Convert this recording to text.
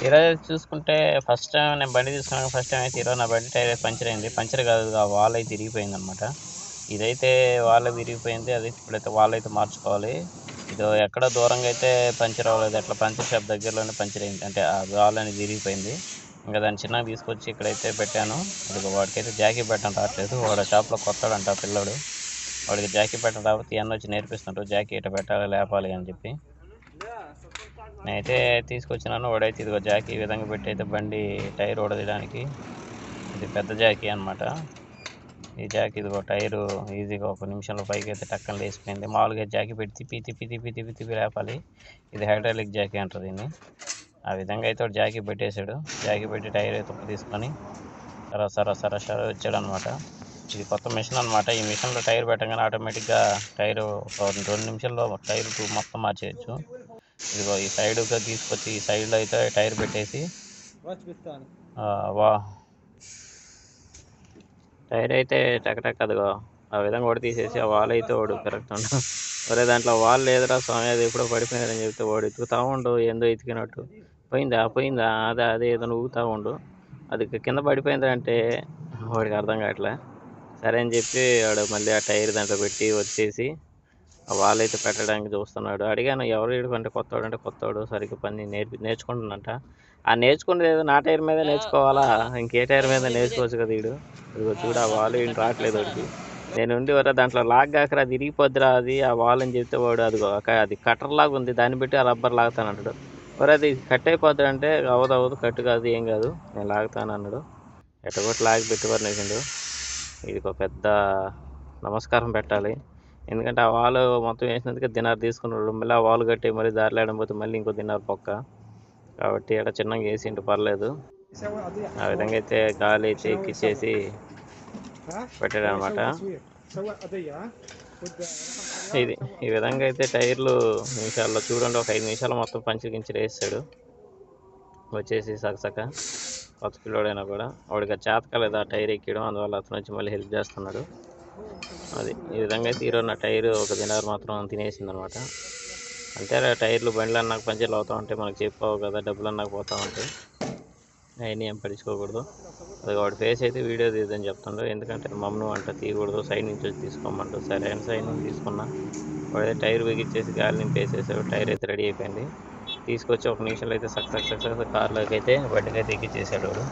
ఈరోజు చూసుకుంటే first time నేను బండి తీసుకున్నాక ఫస్ట్ టైం అయితే ఈరోజు నా బండి టైర్ పంచర్ అయింది. పంచర్ కాదు ఆ వాల్ అయితే విరిగిపోయింది అనమాట ఇదైతే వాల్ విరిగిపోయింది. అది ఇప్పుడైతే వాల్ అయితే మార్చుకోవాలి. ఇది ఎక్కడ దూరంగా అయితే పంచర్ అవ్వలేదు. అట్లా పంచర్ షాప్ దగ్గరలోనే పంచర్ అయింది. అంటే ఆ వాల్ అనేది విరిగిపోయింది. ఇంకా దాన్ని చిన్నగా తీసుకొచ్చి ఇక్కడైతే పెట్టాను. అది వాడికైతే జాకీ పెట్టడం రావట్లేదు. వాడు షాప్లో కొత్తాడంట పిల్లడు. వాడికి జాకీ పెట్టడం రాకపోతే ఇవన్నీ వచ్చి నేర్పిస్తుంటారు జాకీ ఇట పెట్టాలి లేపాలి అని చెప్పి. నేనైతే తీసుకొచ్చినాను వాడైతే ఇదిగో జాకీ ఈ విధంగా పెట్టి అయితే బండి టైర్ ఓడదీయడానికి. ఇది పెద్ద జాకీ అనమాట ఈ జాకీ ఇదిగో టైరు ఈజీగా ఒక నిమిషంలో పైకి అయితే టక్కన లేసిపోయింది మామూలుగా జాకీ పెట్టి తిప్పి తిప్పి తిప్పి తిప్పి తిప్పి లేపాలి. ఇది హైడ్రాలిక్ జాకీ అంటారు దీన్ని. ఆ విధంగా అయితే ఒక జాకీ పెట్టేశాడు. జాకీ పెట్టి టైర్ అయితే తీసుకొని సరా సరా సరా సర వచ్చాడు అనమాట ఇది కొత్త మిషన్ అనమాట ఈ మిషన్లో టైర్ పెట్టగానే ఆటోమేటిక్గా టైరు రెండు నిమిషాల్లో టైర్ మొత్తం మార్చేయచ్చు. ఇదిగో ఈ సైడ్గా తీసుకొచ్చి ఈ సైడ్లో అయితే టైర్ పెట్టేసి ఆ, వా. టైర్ అయితే టక్ అదిగో ఆ విధంగా కూడా తీసేసి ఆ వాల్ అయితే వాడు పెరుగుతుండు ఒరే దాంట్లో వాల్ లేదురా స్వామి అది ఎప్పుడో పడిపోయినదని చెప్తే వాడు ఎత్తుకుతా ఉండు ఏందో ఎతికినట్టు పోయిందా పోయిందా అదే అదే ఏదో ఊగుతా ఉండు. అది కింద పడిపోయిందా అంటే వాడికి అర్థం కావట్లే. సరే అని చెప్పి వాడు మళ్ళీ ఆ టైర్ దాంట్లో పెట్టి వచ్చేసి వాళ్ళు అయితే పెట్టడానికి చూస్తున్నాడు. అడిగాను ఎవరు వీడు కొత్తవాడు అంటే కొత్తవాడు సరిగ్గా పని నేర్పి నేర్చుకుంటున్నట. ఆ నేర్చుకునేది ఏదో నా టైర్ మీద నేర్చుకోవాలా? ఇంకే టైర్ మీద నేర్చుకోవచ్చు కదా వీడు. ఇదిగో చూడు ఆ వాల్ ఏంటి రావట్లేదు వాడికి. నేను ఉండి వరా దాంట్లో లాగ్ కాకరా అది ఇరిగిపోద్దిరా అది ఆ వాల్ అని చెప్తే వాడు అదిగో అది కట్టర్ లాగా ఉంది దాన్ని పెట్టి ఆ రబ్బర్ లాగుతాను అంటాడు. మరి అది కట్ అయిపోద్ది అంటే అవ్వదు అవ్వదు కట్టు కాదు ఏం కాదు నేను లాగుతాను అన్నాడు. ఎట్టగొట్టి లాగి పెట్టుకోరు వేసిండు ఇది ఒక పెద్ద నమస్కారం పెట్టాలి. ఎందుకంటే ఆ వాల్ మొత్తం వేసినందుకు దినారు తీసుకున్నాడు. మళ్ళీ ఆ వాల్ కట్టి మళ్ళీ దారిలో పోతే మళ్ళీ ఇంకో దినారు పక్క. కాబట్టి ఇక్కడ చిన్నగా వేసిండు పర్లేదు. ఆ విధంగా అయితే గాలి అయితే ఎక్కిచ్చేసి పెట్టాడు అనమాట ఇది ఈ విధంగా అయితే టైర్లు నిమిషాల్లో చూడండి ఒక ఐదు నిమిషాలు మొత్తం పంచి గించి వేస్తాడు. వచ్చేసి సగసక కొత్త పిల్లోడైనా కూడా. వాడికి అది చేత కాలేదు ఆ టైర్ ఎక్కడం అందువల్ల అతను వచ్చి మళ్ళీ హెల్ప్ చేస్తున్నాడు. అది. ఈ విధంగా అయితే ఈరోజు నా టైర్ ఒక దినారు మాత్రం తినేసింది అనమాట అంతే ఆ టైర్లు బండ్లు అన్నాక పంచర్లు అవుతా ఉంటాయి. మనకు చెప్పావు కదా డబ్బులు అన్నాక పోతూ ఉంటాయి. అవన్నీ ఏం పట్టించుకోకూడదు. అది వాడి ఫేస్ అయితే వీడియో తీద్దని చెప్తుండ్రు. ఎందుకంటే మమ్మను అంట తీయకూడదు. సైడ్ నుంచి వచ్చి తీసుకోమంటారు సరే అని సైడ్ నుంచి తీసుకున్నా. వాడైతే టైర్ బిగించేసి గాలి నింపేసేసాడు టైర్ అయితే రెడీ అయిపోయింది. తీసుకొచ్చి ఒక నిమిషంలో అయితే సక్సెస్ సక్సెస్ కార్లోకి అయితే బండికి అయితే ఎక్కిచ్చేసాడు వాడు.